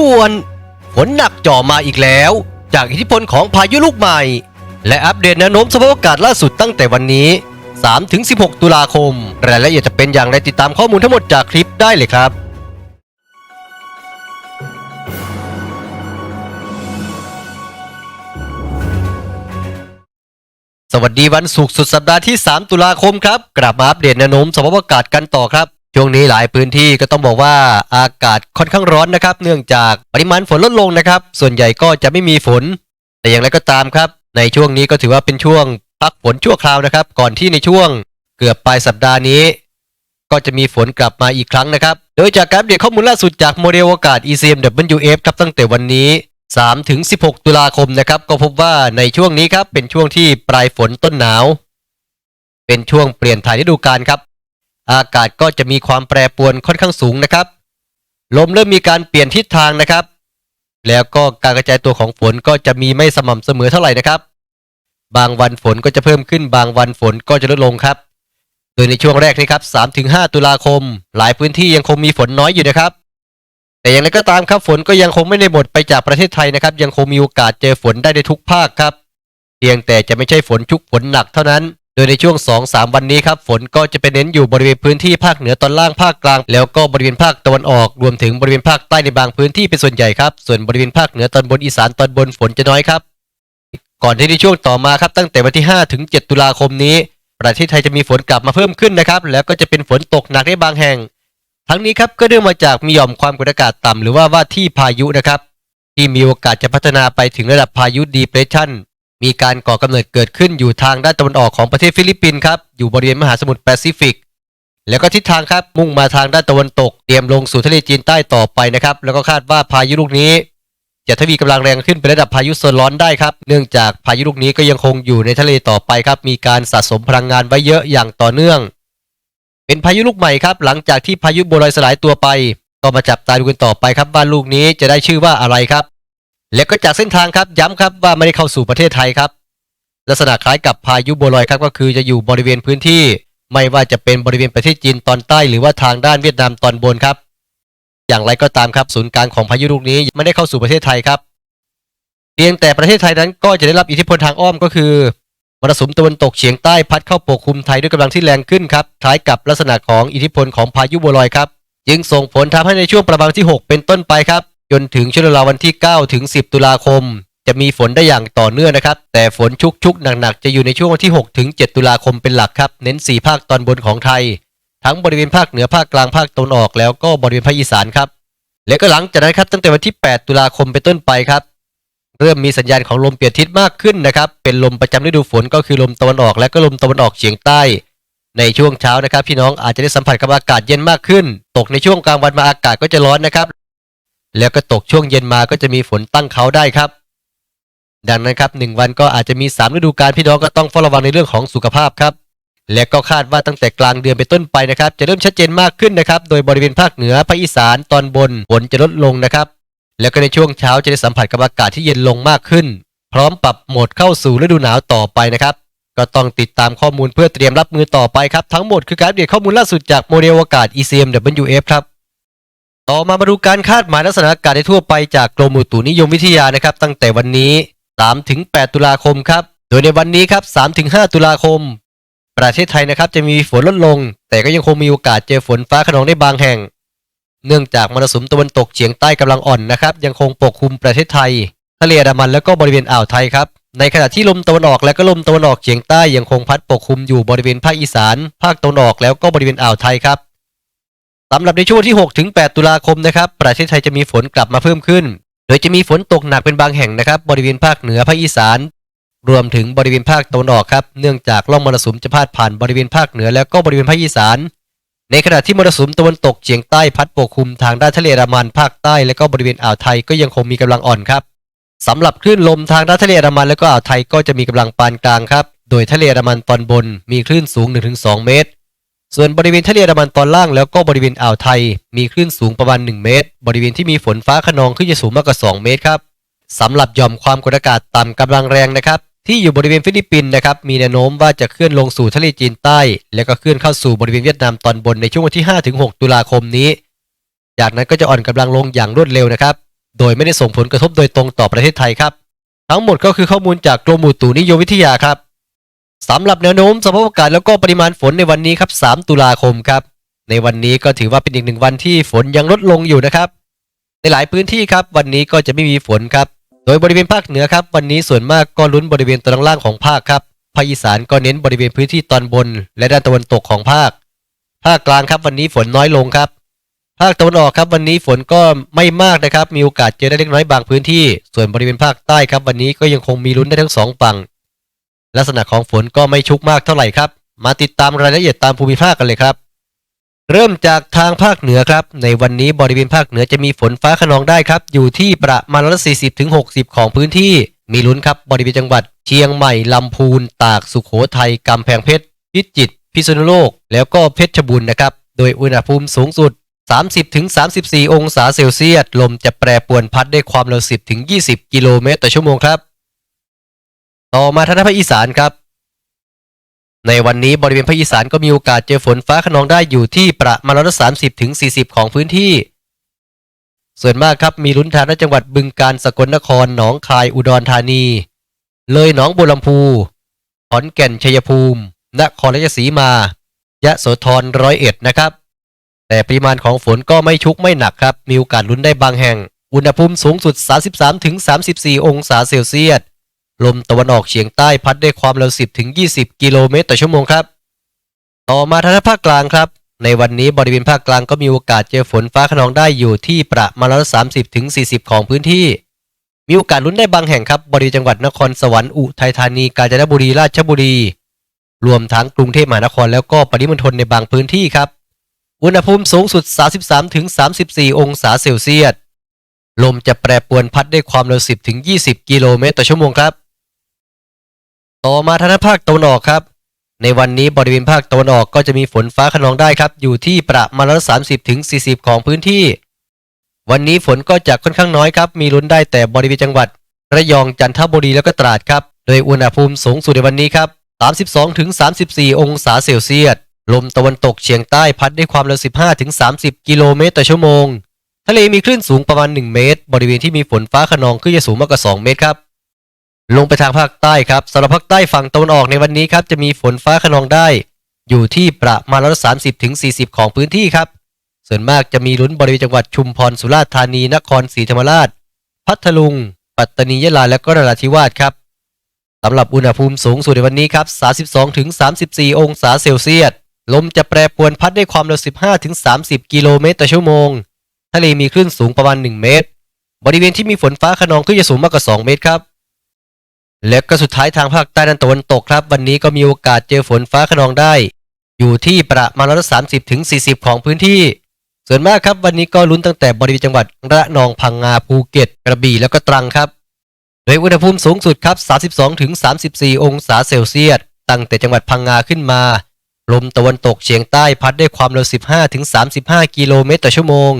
ด่วน ฝนหนักจ่อมาอีกแล้ว จากอิทธิพลของพายุลูกใหม่ และอัปเดตแนวโน้มสภาพอากาศล่าสุดตั้งแต่วันนี้ 3-16 ตุลาคม รายละเอียดจะเป็นอย่างไรติดตามข้อมูลทั้งหมดจากคลิปได้เลยครับสวัสดีวันศุกร์สุดสัปดาห์ที่ 3 ตุลาคมครับ กลับมาอัปเดตแนวโน้มสภาพอากาศกันต่อครับ ช่วงนี้หลายพื้นที่ก็ต้องบอกว่าอากาศค่อนข้างร้อนนะครับ เนื่องจากปริมาณฝนลดลงนะครับ ส่วนใหญ่ก็จะไม่มีฝน แต่อย่างไรก็ตามครับ ในช่วงนี้ก็ถือว่าเป็นช่วงพักฝนชั่วคราวนะครับ ก่อนที่ในช่วงเกือบปลายสัปดาห์นี้ ก็จะมีฝนกลับมาอีกครั้งนะครับ โดยจากการเดตข้อมูลล่าสุดจากโมเดลอากาศ ECMWF ครับตั้งแต่วันนี้ 3 ถึง 16 ตุลาคมนะครับ ก็พบว่าในช่วงนี้ครับเป็นช่วงที่ปลายฝนต้นหนาว เป็นช่วงเปลี่ยนถ่ายฤดูกาลครับ อากาศก็จะมีความแปรปรวนค่อนข้างสูงนะครับ ลมเริ่มมีการเปลี่ยนทิศทางนะครับ แล้วก็การกระจายตัวของฝนก็จะมีไม่สม่ำเสมอเท่าไหร่นะครับ บางวันฝนก็จะเพิ่มขึ้น บางวันฝนก็จะลดลงครับ โดยในช่วงแรกนี้ครับ 3-5 ตุลาคม หลายพื้นที่ยังคงมีฝนน้อยอยู่นะครับ แต่อย่างไรก็ตามครับฝนก็ยังคงไม่ได้หมดไปจากประเทศไทยนะครับ ยังคงมีโอกาสเจอฝนได้ในทุกภาคครับ เพียงแต่จะไม่ใช่ฝนชุกฝนหนักเท่านั้น ดยในช่วง 2-3 วันนี้ครับฝนก็จะไปเน้นอยู่บริเวณพื้นที่ภาคเหนือตอนล่างภาคกลาง แล้วก็บริเวณภาคตะวันออก รวมถึงบริเวณภาคใต้ในบางพื้นที่เป็นส่วนใหญ่ครับส่วนบริเวณภาคเหนือตอนบนอีสานตอนบนฝนจะน้อยครับก่อนที่ในช่วงต่อมาครับตั้งแต่วันที่ 5 ถึง 7 ตุลาคมนี้ ประเทศไทยจะมีฝนกลับมาเพิ่มขึ้นนะครับแล้วก็จะเป็นฝนตกหนักในบางแห่ง ทั้งนี้ครับก็เนื่องมาจากมีหย่อมความกดอากาศต่ำหรือว่าว่าที่พายุนะครับที่มีโอกาสจะพัฒนาไปถึงระดับพายุดีเพรสชัน มีการก่อกำเนิดเกิดขึ้นอยู่ทางด้านตะวันออกของประเทศฟิลิปปินส์ครับ อยู่บริเวณมหาสมุทรแปซิฟิก แล้วก็ทิศทางครับมุ่งมาทางด้านตะวันตก เตรียมลงสู่ทะเลจีนใต้ต่อไปนะครับ แล้วก็คาดว่าพายุลูกนี้ จะทวีกำลังแรงขึ้นเป็นระดับพายุโซนร้อนได้ครับ เนื่องจากพายุลูกนี้ก็ยังคงอยู่ในทะเลต่อไปครับ มีการสะสมพลังงานไว้เยอะอย่างต่อเนื่อง เป็นพายุลูกใหม่ครับ หลังจากที่พายุโบรอยสลายตัวไป ก็มาจับตาดูกันต่อไปครับว่าลูกนี้จะได้ชื่อว่าอะไรครับ และก็จากเส้นทางครับย้ำครับว่าไม่ได้เข้าสู่ประเทศไทยครับ ลักษณะคล้ายกับพายุโบรอยครับก็คือจะอยู่บริเวณพื้นที่ ไม่ว่าจะเป็นบริเวณประเทศจีนตอนใต้ หรือว่าทางด้านเวียดนามตอนบนครับ อย่างไรก็ตามครับศูนย์กลางของพายุลูกนี้ไม่ได้เข้าสู่ประเทศไทยครับเพียงแต่ประเทศไทยนั้นก็จะได้รับอิทธิพลทางอ้อมก็คือมรสุมตะวันตกเฉียงใต้พัดเข้าปกคลุมไทยด้วยกำลังที่แรงขึ้นครับคล้ายกับลักษณะของอิทธิพลของพายุโบรอยครับ จึงส่งผลทำให้ในช่วงประมาณวันที่ 6 เป็นต้นไปครับ จนถึงช่วงเวลาวันที่ 9 ถึง 10 ตุลาคม จะมีฝนได้อย่างต่อเนื่องนะครับ แต่ฝนชุกๆหนักๆ จะอยู่ในช่วงวันที่ 6 ถึง 7 ตุลาคมเป็นหลักครับ เน้น 4 ภาคตอนบนของไทย ทั้งบริเวณภาคเหนือภาคกลางภาคตะวันออกแล้วก็บริเวณภาคอีสานครับ และก็หลังจากนั้นครับตั้งแต่วันที่ 8 ตุลาคมเป็นต้นไปครับ เริ่มมีสัญญาณของลมเปลี่ยนทิศมากขึ้นนะครับ เป็นลมประจำฤดูฝนก็คือลมตะวันออก และก็ลมตะวันออกเฉียงใต้ในช่วงเช้านะครับพี่น้องอาจจะได้สัมผัสกับอากาศเย็นมากขึ้น ตกในช่วงกลางวันมาอากาศก็จะร้อนนะครับ แล้วก็ตกช่วงเย็นมาก็จะมีฝนตั้งเขาได้ครับ ดังนั้นครับหนึ่งวันก็อาจจะมีสามฤดูกาลพี่น้องก็ต้องเฝ้าระวังในเรื่องของสุขภาพครับ และก็คาดว่าตั้งแต่กลางเดือนเป็นต้นไปนะครับ จะเริ่มชัดเจนมากขึ้นนะครับ โดยบริเวณภาคเหนือภาคอีสานตอนบนฝนจะลดลงนะครับ แล้วก็ในช่วงเช้าจะได้สัมผัสกับอากาศที่เย็นลงมากขึ้น พร้อมปรับโหมดเข้าสู่ฤดูหนาวต่อไปนะครับก็ต้องติดตามข้อมูลเพื่อเตรียมรับมือต่อไปครับ ทั้งหมดคือการเดตข้อมูลล่าสุดจากโมเดลอากาศ ECMWF ครับ ต่อมามาดูการคาดหมายลักษณะอากาศในทั่วไปจากกรมอุตุนิยมวิทยานะครับ ตั้งแต่วันนี้ 3-8 ตุลาคมครับ โดยในวันนี้ครับ 3-5 ตุลาคม ประเทศไทยนะครับจะมีฝนลดลง แต่ก็ยังคงมีโอกาสเจอฝนฟ้าขนองได้บางแห่ง เนื่องจากมรสุมตะวันตกเฉียงใต้กำลังอ่อนนะครับ ยังคงปกคลุมประเทศไทยทะเลอันดามันแล้วก็บริเวณอ่าวไทยครับ ในขณะที่ลมตะวันออกและก็ลมตะวันออกเฉียงใต้ยังคงพัดปกคลุมอยู่บริเวณภาคอีสาน ภาคตะวันออกแล้วก็บริเวณอ่าวไทยครับ สำหรับในช่วงที่ 6 ถึง 8 ตุลาคมนะครับ ประเทศไทยจะมีฝนกลับมาเพิ่มขึ้น โดยจะมีฝนตกหนักเป็นบางแห่งนะครับ บริเวณภาคเหนือภาคอีสาน รวมถึงบริเวณภาคตะวันออกครับ เนื่องจากร่องมรสุมจะพาดผ่านบริเวณภาคเหนือแล้วก็บริเวณภาคอีสาน ในขณะที่มรสุมตะวันตกเฉียงใต้พัดปกคลุมทางด้านทะเลอันดามันภาคใต้และก็บริเวณอ่าวไทยก็ยังคงมีกำลังอ่อนครับสำหรับคลื่นลมทางด้านทะเลอันดามันและก็อ่าวไทยก็จะมีกำลังปานกลางครับ โดยทะเลอันดามันตอนบนมีคลื่นสูง 1-2 เมตร ส่วนบริเวณทะเลอันดามันตอนล่างแล้วก็บริเวณอ่าวไทย มีคลื่นสูงประมาณ 1 เมตร บริเวณที่มีฝนฟ้าขนองขึ้นจะสูงมากกว่า 2 เมตรครับสำหรับหย่อมความกดอากาศต่ำกำลังแรงนะครับที่อยู่บริเวณฟิลิปปินส์นะครับมีแนวโน้มว่าจะเคลื่อนลงสู่ทะเลจีนใต้ แล้วก็เคลื่อนเข้าสู่บริเวณเวียดนามตอนบนในช่วงวันที่ 5-6 ตุลาคมนี้ จากนั้นก็จะอ่อนกำลังลงอย่างรวดเร็วนะครับ โดยไม่ได้ส่งผลกระทบโดยตรงต่อประเทศไทยครับ ทั้งหมดก็คือข้อมูลจากกรมอุตุนิยมวิทยาครับ สำหรับแนวโน้มสภาพอากาศแล้วก็ปริมาณฝนในวันนี้ครับ 3 ตุลาคมครับ ในวันนี้ก็ถือว่าเป็นอีกหนึ่งวันที่ฝนยังลดลงอยู่นะครับ ในหลายพื้นที่ครับ วันนี้ก็จะไม่มีฝนครับ โดยบริเวณภาคเหนือครับ วันนี้ส่วนมากก็ลุ้นบริเวณตอนล่างของภาคครับ ภาคอีสานก็เน้นบริเวณพื้นที่ตอนบน และด้านตะวันตกของภาค ภาคกลางครับ วันนี้ฝนน้อยลงครับ ภาคตะวันออกครับ วันนี้ฝนก็ไม่มากนะครับ มีโอกาสเจอได้เล็กน้อยบางพื้นที่ ส่วนบริเวณภาคใต้ครับ วันนี้ก็ยังคงมีลุ้นได้ทั้งสองฝั่ง ลักษณะของฝนก็ไม่ชุกมากเท่าไหร่ครับ มาติดตามรายละเอียดตามภูมิภาคกันเลยครับ เริ่มจากทางภาคเหนือครับ ในวันนี้บริเวณภาคเหนือจะมีฝนฟ้าขนองได้ครับ อยู่ที่ประมาณร้อยละ40ถึง60ของพื้นที่ มีลุ้นครับบริเวณจังหวัด เชียงใหม่ลำพูน ตากสุขโขทัยกำแพงเพชรพิจิตรพิษณุโลก แล้วก็เพชรบูรณ์นะครับ โดยอุณหภูมิสูงสุด 30ถึง34 องศาเซลเซียส ลมจะแปรปรวนพัดได้ความเร็ว 10ถึง20 กิโลเมตรต่อชั่วโมงครับ ต่อมาทางภาคอีสานครับ ในวันนี้บริเวณภาคอีสานก็มีโอกาสเจอฝนฟ้าขนองได้อยู่ที่ประมาณร้อยละ30ถึง40ของพื้นที่ ส่วนมากครับมีลุ้นทางในจังหวัดบึงกาฬสกลนครหนองคายอุดรธานี เลยหนองบัวลำพูขอนแก่นชัยภูมิ นครราชสีมา ยะโสธรร้อยเอ็ดนะครับ แต่ปริมาณของฝนก็ไม่ชุกไม่หนักครับ มีโอกาสลุ้นได้บางแห่ง อุณหภูมิสูงสุด 33-34 องศาเซลเซียส ลมตะวันออกเฉียงใต้พัดด้วยความเร็ว 10ถึง20 กิโลเมตรต่อชั่วโมงครับ ต่อมาทางภาคกลางครับ ในวันนี้บริเวณภาคกลางก็มีโอกาสเจอฝนฟ้าขนองได้อยู่ที่ประมาณร้อยละ30ถึง40ของพื้นที่ มีโอกาสลุ้นได้บางแห่งครับบริเวณจังหวัดนครสวรรค์อุทัยธานีกาญจนบุรีราชบุรี รวมทั้งกรุงเทพมหานครแล้วก็ปริมณฑลในบางพื้นที่ครับ อุณหภูมิสูงสุด 33ถึง34 องศาเซลเซียสลมจะแปรปรวนพัดได้ความเร็ว 10ถึง20 กิโลเมตรต่อชั่วโมงครับ ต่อมาทางด้านภาคตะวันออกครับ ในวันนี้บริเวณภาคตะวันออกก็จะมีฝนฟ้าขนองได้ครับ อยู่ที่ประมาณร้อยสามสิบถึงสี่สิบของพื้นที่ วันนี้ฝนก็จะค่อนข้างน้อยครับ มีลุ้นได้แต่บริเวณจังหวัด ระยองจันทบุรีแล้วก็ตราดครับ โดยอุณหภูมิสูงสุดในวันนี้ครับ32ถึง34 องศาเซลเซียส ลมตะวันตกเฉียงใต้พัดด้วยความเร็ว 15ถึง30 กิโลเมตรต่อชั่วโมง ทะเลมีคลื่นสูงประมาณ 1 เมตร บริเวณที่มีฝนฟ้าขนองคลื่นจะสูงมากกว่า 2 เมตรครับ ลงไปทางภาคใต้ครับสำหรับภาคใต้ฝั่งตะวันออกในวันนี้ครับจะมีฝนฟ้าขนองได้ อยู่ที่ประมาณร้อยสามสิบถึงสี่สิบของพื้นที่ครับ ส่วนมากจะมีลุ้นบริเวณจังหวัดชุมพรสุราษฎร์ธานีนครศรีธรรมราช พัทลุง ปัตตานียะลาและก็นราธิวาสครับสำหรับอุณหภูมิสูงสุดในวันนี้ครับ 32ถึง34 องศาเซลเซียส ลมจะแปรปรวนพัดด้วยความเร็ว 15ถึง30 กิโลเมตรต่อชั่วโมง ทะเลมีคลื่นสูงประมาณ 1 เมตร บริเวณที่มีฝนฟ้าขนองคลื่นจะสูงมากกว่า 2 เมตรครับ และก็สุดท้ายทางภาคใต้ด้านตะวันตกครับ วันนี้ก็มีโอกาสเจอฝนฟ้าขนองได้ อยู่ที่ประมาณร้อยสามสิบถึงสี่สิบของพื้นที่ ส่วนมากครับวันนี้ก็ลุ้นตั้งแต่บริเวณจังหวัดระนองพังงาภูเก็ต กระบี่แล้วก็ตรังครับ โดยอุณหภูมิสูงสุดครับ 32ถึง34 องศาเซลเซียส ตั้งแต่จังหวัดพังงาขึ้นมา ลมตะวันตกเฉียงใต้พัดได้ความเร็ว 15ถึง35 กิโลเมตรต่อชั่วโมง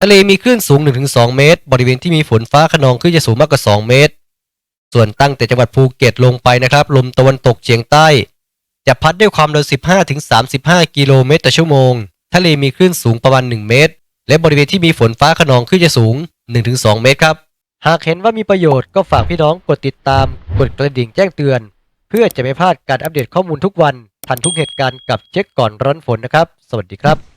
ทะเลมีคลื่นสูง 1-2 เมตร บริเวณที่มีฝนฟ้าขนองคลื่นจะสูงมากกว่า 2 เมตร ส่วนตั้งแต่จังหวัดภูเก็ตลงไปนะครับ ลมตะวันตกเฉียงใต้ จะพัดด้วยความเร็ว 15ถึง35 กิโลเมตรต่อชั่วโมง ทะเลมีคลื่นสูงประมาณ 1 เมตร และบริเวณที่มีฝนฟ้าขนองคลื่นจะสูง 1-2 เมตรครับ หากเห็นว่ามีประโยชน์ก็ฝากพี่น้องกดติดตาม กดกระดิ่งแจ้งเตือน เพื่อจะไม่พลาดการอัปเดตข้อมูลทุกวัน ทันทุกเหตุการณ์กับเช็คก่อนร้อนฝนนะครับ สวัสดีครับ